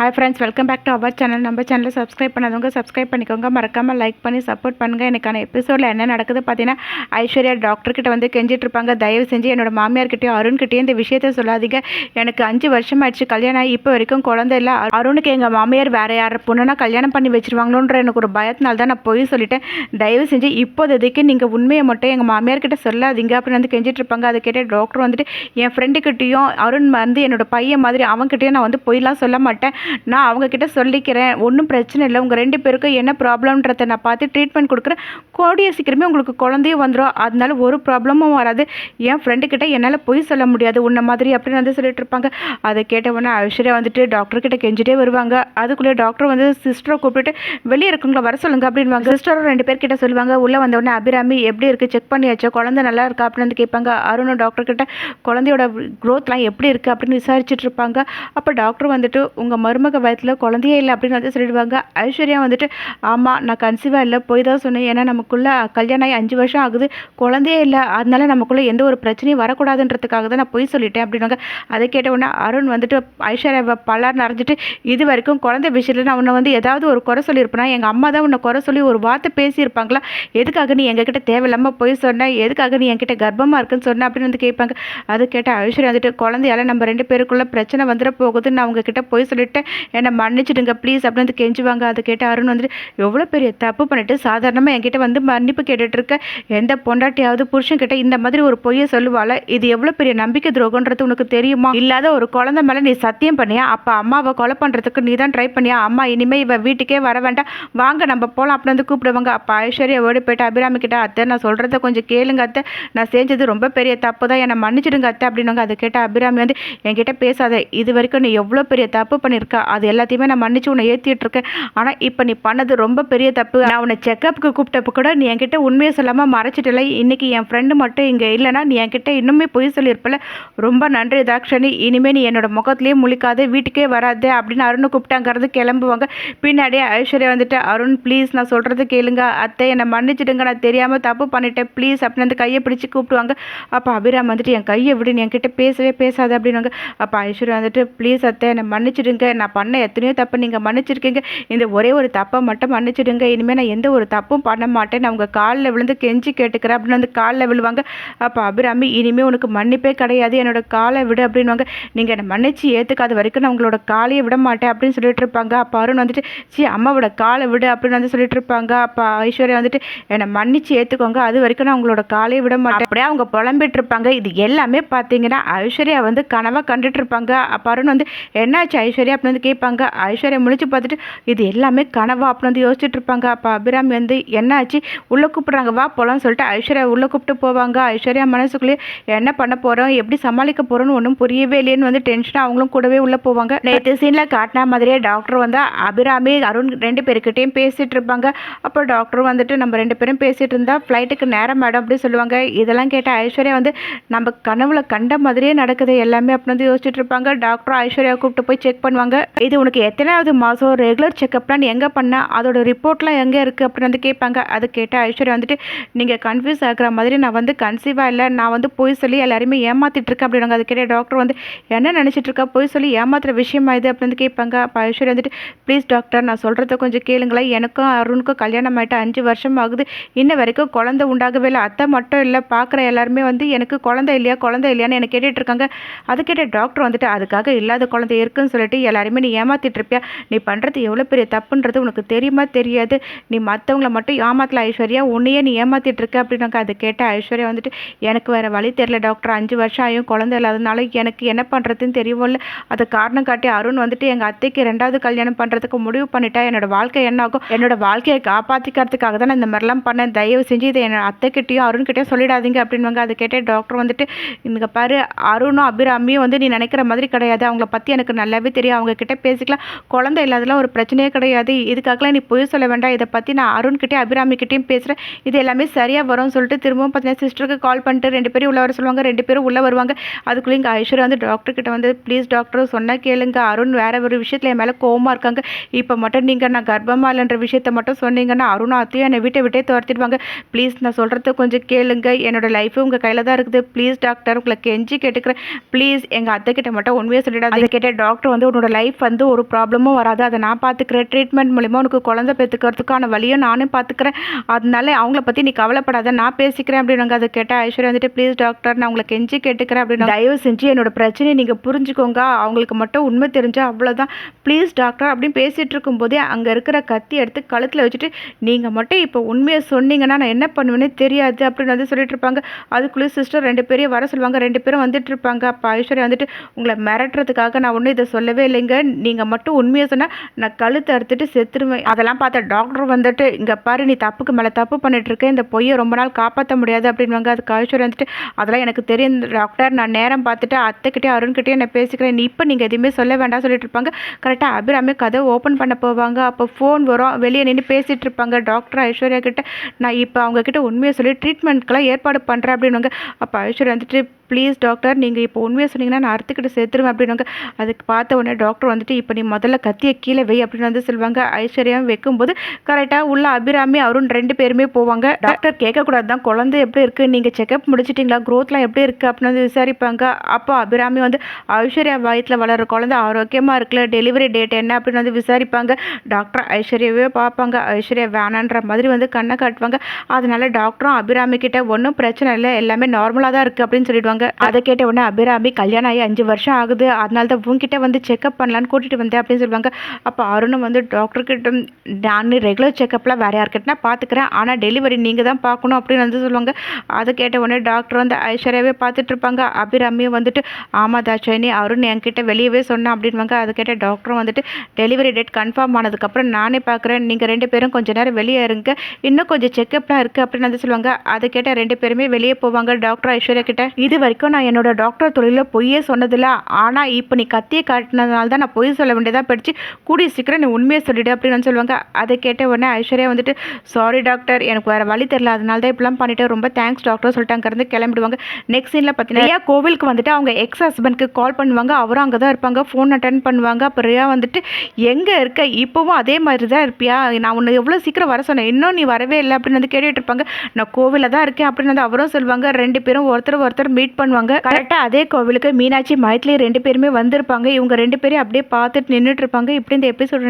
Hi friends welcome back to our channel நம்ம சேனலை subscribe பண்ணாதவங்க சப்ஸ்கிரைப் பண்ணிக்கோங்க. மறக்காமல் லைக் பண்ணி சப்போர்ட் பண்ணுங்கள் எனக்கான எபிசோடில் என்ன நடக்குது பார்த்தீங்கன்னா ஐஸ்வர்யா டாக்டர்கிட்ட வந்து கெஞ்சிட்ருப்பாங்க தயவு செஞ்சு என்னோட மாமியார்கிட்டயும் அருண்கிட்டயும் இந்த விஷயத்த சொல்லாதீங்க. எனக்கு அஞ்சு வருஷம் ஆயிடுச்சு கல்யாணம் ஆகி இப்போ வரைக்கும் குழந்தை இல்லை. அருணுக்கு எங்கள் மாமியார் வேறு யார் பொண்ணுனா கல்யாணம் பண்ணி வச்சிருவாங்களோன்ற எனக்கு ஒரு பயத்தினால தான் நான் போய் சொல்லிட்டேன். தயவு செஞ்சு இப்போதைக்கு நீங்கள் உண்மையை மட்டும் எங்கள் மாமியார் கிட்ட சொல்லாதீங்க அப்படின்னு வந்து கெஞ்சிட்ருப்பாங்க அதை கேட்டு டாக்டர் வந்துட்டு என் ஃப்ரெண்டுக்கிட்டேயும் அருண் வந்து என்னோட பையன் மாதிரி அவன்கிட்டயும் நான் வந்து பொய்லாம் சொல்ல மாட்டேன். நான் அவங்கக்கிட்ட சொல்லிக்கிறேன் ஒன்றும் பிரச்சனை இல்லை. உங்கள் ரெண்டு பேருக்கும் என்ன ப்ராப்ளம்ன்றதை நான் பார்த்து ட்ரீட்மெண்ட் கொடுக்குறேன். கோடிய சீக்கிரமே உங்களுக்கு குழந்தையும் வந்துடும் அதனால ஒரு ப்ராப்ளமும் வராது. என் ஃப்ரெண்டுக்கிட்ட என்னால் பொய் சொல்ல முடியாது. உன்ன மாதிரி அப்படின்னு வந்து சொல்லிட்டு இருப்பாங்க. அதை கேட்டவொடனே ஐஸ்வர்யா வந்துட்டு டாக்டர்கிட்ட கெஞ்சிட்டே வருவாங்க. அதுக்குள்ளே டாக்டர் வந்து சிஸ்டரை கூப்பிட்டு வெளியே இருக்குங்களா வர சொல்லுங்க அப்படின்வாங்க சிஸ்டரும் ரெண்டு பேர் கிட்ட சொல்லுவாங்க. உள்ளே வந்தவொடனே அபிராமி எப்படி இருக்குது செக் பண்ணியாச்சா? குழந்தை நல்லா இருக்கா? அப்படின்னு வந்து கேட்பாங்க. அருணும் டாக்டர்கிட்ட குழந்தையோட க்ரோத்லாம் எப்படி இருக்குது அப்படின்னு விசாரிச்சுட்டு இருப்பாங்க. அப்போ டாக்டர் வந்துட்டு உங்கள் மருமக வயத்தில் குழந்தையே இல்லை அப்படின்னு வந்து சொல்லிடுவாங்க. ஐஸ்வர்யா வந்துட்டு ஆமாம் நான் கன்சீவாக இல்லை. போய் தான் சொன்னேன். ஏன்னா நமக்குள்ளே கல்யாணம் ஆகி அஞ்சு வருஷம் ஆகுது. குழந்தையே இல்லை. அதனால நமக்குள்ளே எந்த ஒரு பிரச்சனையும் வரக்கூடாதுன்றதுக்காக தான் நான் போய் சொல்லிட்டேன் அப்படின்னாங்க அதை கேட்ட உடனே அருண் வந்துட்டு ஐஸ்வர்யாவை பலர் நிறைஞ்சிட்டு இது வரைக்கும் குழந்தை விஷயத்தில் நான் உன்னை வந்து ஏதாவது ஒரு குறை சொல்லியிருப்பேனா? எங்கள் அம்மா தான் உன்னை குறை சொல்லி ஒரு வார்த்தை பேசியிருப்பாங்களா? எதுக்காக நீ எங்ககிட்ட தேவையில்லாமல் போய் சொன்ன? எதுக்காக நீ என்கிட்ட கர்ப்பமாக இருக்குன்னு சொன்ன? அப்படின்னு வந்து கேட்பாங்க. அது கேட்ட ஐஸ்வர்யா வந்துட்டு குழந்தையால நம்ம ரெண்டு பேருக்குள்ளே பிரச்சனை வந்துட போகுதுன்னு நான் உங்ககிட்ட போய் சொல்லிட்டேன். என்னை மன்னிச்சிடுங்க ப்ளீஸ் அப்படின்னு வந்து கெஞ்சுவாங்க. அதை கேட்டு அருண் வந்துட்டு எவ்வளோ பெரிய தப்பு பண்ணிட்டு சாதாரணமாக என்கிட்ட வந்து மன்னிப்பு கேட்டுட்ருக்க. எந்த பொண்டாட்டியாவது புருஷன் கிட்ட இந்த மாதிரி ஒரு பொய்யை சொல்லுவாள்? இது எவ்வளோ பெரிய நம்பிக்கை துரோகன்றது உனக்கு தெரியுமா? இல்லாத ஒரு குழந்தை மேலே நீ சத்தியம் பண்ணியா? அப்போ அம்மாவை கொலை பண்ணுறதுக்கு நீ தான் ட்ரை பண்ணியா? அம்மா இனிமேல் இவ வீட்டுக்கே வர வேண்டாம். வாங்க நம்ம போகலாம் அப்படின்னு வந்து கூப்பிடுவாங்க. அப்போ ஐஸ்வர்யா ஓடி போயிட்டு அபிராமி கிட்ட அத்தை நான் சொல்கிறத கொஞ்சம் கேளுங்க அத்தை. நான் செஞ்சது ரொம்ப பெரிய தப்பு தான். என்னை மன்னிச்சிடுங்க அத்தை அப்படின்னாங்க அதை கேட்ட அபிராமி வந்து என்கிட்ட பேசாத. இது வரைக்கும் நீ எவ்வளோ பெரிய தப்பு பண்ணியிருக்க. அது எல்லாத்தையுமே நான் மன்னிச்சு உன்னை ஏற்றிட்டு இருக்கேன் ஆனால் இப்போ நீ பண்ணது ரொம்ப பெரிய தப்பு. நான் உன்னை செக்கப்புக்கு கூப்பிட்டப்ப கூட நீ என்கிட்ட உண்மையை சொல்லாமல் மறைச்சிட்டல. இன்றைக்கி என் ஃப்ரெண்டு மட்டும் இங்கே இல்லைன்னா நீ என்கிட்ட இன்னுமே பொய் சொல்லியிருப்பல. ரொம்ப நன்றி தாக்ஷணி. இனிமேல் நீ என்னோட முகத்துலேயே முழிக்காதே வீட்டுக்கே வராது அப்படின்னு அருண் கூப்பிட்டாங்கிறது கிளம்புவாங்க. பின்னாடியே ஐஸ்வர்யா வந்துட்டு அருண் ப்ளீஸ் நான் சொல்கிறது கேளுங்க. அத்தை என்னை மன்னிச்சிடுங்க. நான் தெரியாமல் தப்பு பண்ணிட்டேன். ப்ளீஸ் அப்படின்னு அந்த கையை பிடிச்சி கூப்பிடுவாங்க. அப்போ அபிராம் வந்துட்டு என் கையை விடு. நீ என்கிட்ட பேசவே பேசாத அப்படின்னுவாங்க. அப்போ ஐஸ்வர்யா வந்துட்டு ப்ளீஸ் அத்தை என்னை மன்னிச்சிடுங்க. நான் பண்ண எத்தனையோ தப்பு நீங்கள் மன்னிச்சிருக்கீங்க. இந்த ஒரே ஒரு தப்பை மட்டும் மன்னிச்சிடுங்க. இனிமேல் நான் எந்த ஒரு தப்பும் பண்ண மாட்டேன். நான் உங்கள் காலில் விழுந்து கெஞ்சி கேட்டுக்கிறேன் அப்படின்னு வந்து காலில் விழுவாங்க. அப்போ அபிராமி இனிமேல் உனக்கு மன்னிப்பே கிடையாது. என்னோட காலை விடு அப்படின்வாங்க நீங்கள் என்னை மன்னிச்சு ஏற்றுக்காத வரைக்கும் நான் உங்களோட காலையை விட மாட்டேன் அப்படின்னு சொல்லிட்டு இருப்பாங்க. அப்போ அருண் வந்துட்டு சி அம்மாவோட காலை விடு அப்படின்னு வந்து சொல்லிட்டு இருப்பாங்க. அப்போ ஐஸ்வர்யா வந்துட்டு என்னை மன்னிச்சு ஏற்றுக்கோங்க அது வரைக்கும் நான் உங்களோட காலையை விட மாட்டேன். அப்படியே அவங்க புலம்பிட்டு இருப்பாங்க. இது எல்லாமே பார்த்தீங்கன்னா ஐஸ்வர்யா வந்து கனவாக கண்டுட்டு இருப்பாங்க. அப்போ அருண் வந்து என்னாச்சு ஐஸ்வர்யா? அப்படின்னு வந்து கேட்பாங்க. ஐஸ்வர்யா முடிச்சு பார்த்துட்டு இது எல்லாமே கனவா அப்படின்னு வந்து யோசிச்சுட்டு இருப்பாங்க. அப்போ அபிராமி வந்து என்னாச்சு? உள்ளே கூப்பிட்றாங்க. வா போகலாம்னு சொல்லிட்டு ஐஸ்வர்யா உள்ளே கூப்பிட்டு போவாங்க. ஐஸ்வர்யா மனசுக்குள்ளேயே என்ன பண்ண போகிறோம் எப்படி சமாளிக்க போகிறோன்னு ஒன்றும் புரியவே இல்லையேன்னு வந்து டென்ஷனாக அவங்களும் கூடவே உள்ளே போவாங்க. நேற்று சீனில் காட்டின மாதிரியே டாக்டர் வந்து அபிராமி அருண் ரெண்டு பேருக்கிட்டையும் பேசிகிட்டு இருப்பாங்க. அப்போ டாக்டர் வந்துட்டு நம்ம ரெண்டு பேரும் பேசிகிட்டு இருந்தால் ஃப்ளைட்டுக்கு நேரம் மேடம் அப்படின்னு சொல்லுவாங்க. இதெல்லாம் கேட்ட ஐஸ்வர்யா வந்து நம்ம கனவுல கண்ட மாதிரியே நடக்குது எல்லாமே அப்படின்னு வந்து யோசிச்சுட்டு இருப்பாங்க. டாக்டர் ஐஸ்வர்யா கூப்பிட்டு போய் செக் பண்ணுவாங்க. இது உனக்கு எத்தனாவது மாதம் ரெகுலர் செக்அப்லாம் நீ எங்கே பண்ண? அதோட ரிப்போர்ட்லாம் எங்கே இருக்குது அப்படின்னு வந்து கேட்பாங்க. அது கேட்டால் ஐஸ்வர்யா வந்துட்டு நீங்கள் கன்ஃபியூஸ் ஆகிற மாதிரி நான் வந்து கன்சீவாக இல்லை. நான் வந்து போய் சொல்லி எல்லாருமே ஏமாத்திட்டு இருக்கேன். அப்படின்னாங்க அது கேட்ட டாக்டர் வந்து என்ன நினச்சிட்டு இருக்கா? போய் சொல்லி ஏமாத்துற விஷயமா இது? அப்படின்னு வந்து கேட்பாங்க. அப்போ ஐஸ்வர்யா வந்துட்டு ப்ளீஸ் டாக்டர் நான் சொல்கிறத கொஞ்சம் கேளுங்களேன். எனக்கும் அருணுக்கும் கல்யாணம் ஆகிட்டு அஞ்சு வருஷம் ஆகுது. இன்ன வரைக்கும் குழந்தை உண்டாகவே இல்லை. அத்தை மட்டும் இல்லை. பார்க்குற எல்லாருமே வந்து எனக்கு குழந்தை இல்லையா? குழந்தை இல்லையான்னு எனக்கு கேட்டுட்டு இருக்காங்க. அது கேட்ட டாக்டர் வந்துட்டு அதுக்காக இல்லாத குழந்தை இருக்குன்னு சொல்லிட்டு எல்லாருமே நீ ஏமாத்திட்டு இருப்பியா நீ பண்ணுறது எவ்வளோ பெரிய தப்புன்றது உனக்கு தெரியுமா? தெரியாது. நீ மற்றவங்கள மட்டும் ஏமாத்தல ஐஸ்வர்யா. உன்னையே நீ ஏமாத்திட்டு இருக்க அப்படின்னாங்க அது கேட்ட ஐஸ்வர்யா வந்துட்டு எனக்கு வேறு வழி தெரியல டாக்டர். அஞ்சு வருஷம் ஆகும் குழந்தை இல்லாதனால எனக்கு என்ன பண்ணுறதுன்னு தெரியவில்ல அதை காரணம் காட்டி அருண் வந்துட்டு எங்கள் அத்தைக்கு ரெண்டாவது கல்யாணம் பண்ணுறதுக்கு முடிவு பண்ணிட்டா என்னோடய வாழ்க்கை என்ன ஆகும்? என்னோடய வாழ்க்கையை காப்பாற்றிக்கிறதுக்காக தான் நான் இந்த மாதிரிலாம் பண்ணேன். தயவு செஞ்சு இதை என்னோட அத்தைக்கிட்டேயும் அருண்கிட்டேயும் சொல்லிடாதீங்க அப்படின்வாங்க அதை கேட்டே டாக்டர் வந்துட்டு இங்கே பாரு அருணும் அபிராமியும் வந்து நீ நினைக்கிற மாதிரி கிடையாது. அவங்கள பற்றி எனக்கு நல்லாவே தெரியும். அவங்க அவர்கிட்ட பேசிக்கலாம். குழந்தை இல்லாதெல்லாம் ஒரு பிரச்சனையே கிடையாது. இதுக்காகலாம் நீ பொய் சொல்ல வேண்டாம். இதை பற்றி நான் அருண்கிட்டே அபிராமிக்கிட்டேயும் பேசுகிறேன் இது எல்லாமே சரியாக வரும்னு சொல்லிட்டு திரும்பவும் பார்த்தீங்கன்னா சிஸ்டருக்கு கால் பண்ணிட்டு ரெண்டு பேரும் உள்ளே வர சொல்லுவாங்க. ரெண்டு பேரும் உள்ளே வருவாங்க. அதுக்குள்ளே இங்கே ஐஸ்வர்யா வந்து டாக்டர் கிட்ட வந்து ப்ளீஸ் டாக்டர் சொன்னால் கேளுங்க. அருண் வேறு ஒரு விஷயத்தில் என் மேலே கோவமாக இருக்காங்க. இப்போ மட்டும் நீங்கள் நான் கர்ப்பமாக இல்லைன்ற விஷயத்த மட்டும் சொன்னீங்கன்னா அருணும் அத்தையும் என்னை வீட்டை விட்டே துரத்திடுவாங்க. ப்ளீஸ் நான் சொல்கிறத கொஞ்சம் கேளுங்க. என்னோடய லைஃபும் உங்கள் கையில் தான் இருக்குது. ப்ளீஸ் டாக்டர் உங்களை கெஞ்சி கேட்டுக்கிறேன். ப்ளீஸ் எங்கள் அத்தை கிட்ட மட்டும் உண்மையாக சொல்லிடாது அதை கேட்ட டாக்டர் வந்து உன்னோட லைஃப் லைஃப் வந்து ஒரு ப்ராப்ளமும் வராது. அதை நான் பார்த்துக்கிறேன். ட்ரீட்மெண்ட் மூலிமா உனக்கு குழந்தை பெற்றுக்கிறதுக்கான வழியும் நானும் பார்த்துக்கிறேன். அதனால அவங்கள பற்றி நீ கவலைப்படாத. நான் பேசிக்கிறேன் அப்படின்னு அதை கேட்டால் ஐஸ்வர்யா வந்துட்டு ப்ளீஸ் டாக்டர் நான் உங்களை கெஞ்சி கேட்டுக்கிறேன். அப்படின்னு தயவு செஞ்சு என்னோட பிரச்சனையை நீங்கள் புரிஞ்சுக்கோங்க. அவங்களுக்கு மட்டும் உண்மை தெரிஞ்சால் அவ்வளோதான் ப்ளீஸ் டாக்டர் அப்படின்னு பேசிகிட்டு இருக்கும்போதே அங்கே இருக்கிற கத்தி எடுத்து கழுத்தில் வச்சுட்டு நீங்கள் மட்டும் இப்போ உண்மையை சொன்னீங்கன்னா நான் என்ன பண்ணுவேனே தெரியாது அப்படின்னு வந்து சொல்லிட்டு இருப்பாங்க. அதுக்குள்ளே சிஸ்டர் ரெண்டு பேரையும் வர சொல்லுவாங்க. ரெண்டு பேரும் வந்துட்டு இருப்பாங்க. அப்போ ஐஸ்வர்யா வந்துட்டு உங்களை மிரட்டுறதுக்காக நான் ஒன்றும் இதை சொல்லவே இல்லைங்க. நீங்கள் மட்டும் உண்மையை சொன்னால் நான் கழுத்தை அறுத்துட்டு செத்துருவேன். அதெல்லாம் பார்த்த டாக்டர் வந்துட்டு இங்கே பாரு நீ தப்புக்கு மேலே தப்பு பண்ணிட்டுருக்கேன் இந்த பொய்யை ரொம்ப நாள் காப்பாற்ற முடியாது அப்படின்வாங்க அதுக்கு ஐஸ்வர்யா வந்துட்டு அதெல்லாம் எனக்கு தெரியும் டாக்டர் நான் நேரம் பார்த்துட்டு அத்தைக்கிட்டே அருண்கிட்டே நான் பேசிக்கிறேன். நீ இப்போ நீங்கள் எதுவுமே சொல்ல வேண்டாம் சொல்லிட்டு இருப்பாங்க. கரெக்டாக அபிராமே கதை ஓப்பன் பண்ண போவாங்க. அப்போ ஃபோன் வரும். வெளியே நின்று பேசிகிட்டு இருப்பாங்க. டாக்டர் ஐஸ்வர்யா கிட்ட நான் இப்போ அவங்கக்கிட்ட உண்மையை சொல்லி ட்ரீட்மெண்ட்க்கெல்லாம் ஏற்பாடு பண்ணுறேன் அப்படின்வாங்க அப்போ ஐஸ்வர்யா வந்துட்டு ப்ளீஸ் டாக்டர் நீங்கள் இப்போ உண்மையை சொன்னீங்கன்னா நான் அறுத்துக்கிட்டு சேர்த்துருவேன் அப்படின்னாங்க. அதுக்கு பார்த்த உடனே டாக்டர் வந்துட்டு இப்போ நீ முதல்ல கத்தியை கீழே வை அப்படின்னு வந்து சொல்லுவாங்க. ஐஸ்வர்யம் வைக்கும்போது கரெக்டாக உள்ள அபிராமி அருண் ரெண்டு பேருமே போவாங்க. டாக்டர் கேட்கக்கூடாது தான் குழந்தை எப்படி இருக்குது நீங்கள் செக்அப் முடிச்சிட்டிங்களா? க்ரோத்லாம் எப்படி இருக்குது அப்படின்னு வந்து விசாரிப்பாங்க. அப்போ அபிராமி வந்து ஐஸ்வர்யா வயத்தில் வளர குழந்தை ஆரோக்கியமாக இருக்குல்ல? டெலிவரி டேட் என்ன? அப்படின்னு வந்து விசாரிப்பாங்க. டாக்டர் ஐஸ்வர்யாவே பார்ப்பாங்க. ஐஸ்வர்யா வேணான்ற மாதிரி வந்து கண்ணை காட்டுவாங்க. அதனால டாக்டரும் அபிராமி கிட்ட ஒன்றும் பிரச்சனை இல்லை. எல்லாமே நார்மலாக தான் இருக்குது அப்படின்னு சொல்லிடுவாங்க. அதை கேட்ட உடனே அபிராமி கல்யாணம் ஆகி அஞ்சு வருஷம் ஆகுது. அதனால தான் உங்ககிட்ட வந்து செக்அப் பண்ணலான்னு கூட்டிகிட்டு வந்தேன் அப்படின்னு சொல்லுவாங்க. அப்போ அருணும் வந்து டாக்டர்கிட்ட நான் ரெகுலர் செக்அப்லாம் வேறு யார்கிட்டனா பார்த்துக்கிறேன் ஆனால் டெலிவரி நீங்கள் தான் பார்க்கணும் அப்படின்னு வந்து சொல்லுவாங்க. அதை கேட்ட உடனே டாக்டர் வந்து ஐஸ்வர்யாவே பார்த்துட்டு இருப்பாங்க. அபிராமியும் வந்துட்டு ஆமாம் தாட்சாயினி அருண் என்கிட்ட வெளியவே சொன்னேன் அப்படின்வாங்க அதை கேட்ட டாக்டரும் வந்துட்டு டெலிவரி டேட் கன்ஃபார்ம் ஆனதுக்கப்புறம் நானே பார்க்குறேன் நீங்கள் ரெண்டு பேரும் கொஞ்ச நேரம் வெளியே இருங்க. இன்னும் கொஞ்சம் செக்கப்லாம் இருக்குது அப்படின்னு வந்து சொல்லுவாங்க. அதை கேட்ட ரெண்டு பேருமே வெளியே போவாங்க. டாக்டர் ஐஸ்வர்யா கிட்ட இது வரைக்கும் நான் என்னோட டாக்டர் தொழிலில் பொய்யே சொன்னதில்ல. ஆனால் இப்போ நீ கத்தியை காட்டினதுனால தான் நான் பொய் சொல்ல வேண்டியதாக போயிடுச்சு. கூடிய சீக்கிரம் நீ உண்மையை சொல்லிடு அப்படின்னு சொல்லுவாங்க. அதை கேட்ட உடனே ஐஸ்வர்யா வந்துட்டு சாரி டாக்டர் எனக்கு வேறு வழி தெரில அதனால தான் இப்படிலாம் பண்ணிட்டு ரொம்ப தேங்க்ஸ் டாக்டர் சொல்லிட்டு அங்கேருந்து கிளம்பிடுவாங்க. நெக்ஸ்ட் சீனில் பார்த்தீங்கன்னா ரியா கோவிலுக்கு வந்துட்டு அவங்க எக்ஸ் ஹஸ்பண்ட்க்கு கால் பண்ணுவாங்க. அவரும் அங்கே தான் இருப்பாங்க. ஃபோன் அட்டன் பண்ணுவாங்க. அப்போ ரியா வந்துட்டு எங்கே இருக்க? இப்போவும் அதே மாதிரி தான் இருப்பியா? நான் உன்னை எவ்வளோ சீக்கிரம் வர சொன்னேன். இன்னும் நீ வரவே இல்லை. அப்படின்னு வந்து கேட்டுட்டு இருப்பாங்க. நான் கோவிலில் தான் இருக்கேன். அப்படின்னு வந்து அவரும் சொல்லுவாங்க. ரெண்டு பேரும் ஒருத்தர் ஒருத்தர் மீட் பண்ணுவாங்க. கரெக்டாக அதே கோவிலுக்கு மீனாட்சி மைத்லி ரெண்டு பேருமே வந்திருப்பாங்க. இவங்க ரெண்டு பேரும் அப்படியே பார்த்துட்டு நின்றுட்டு இருப்பாங்க. இப்படி இந்த எபிசோட்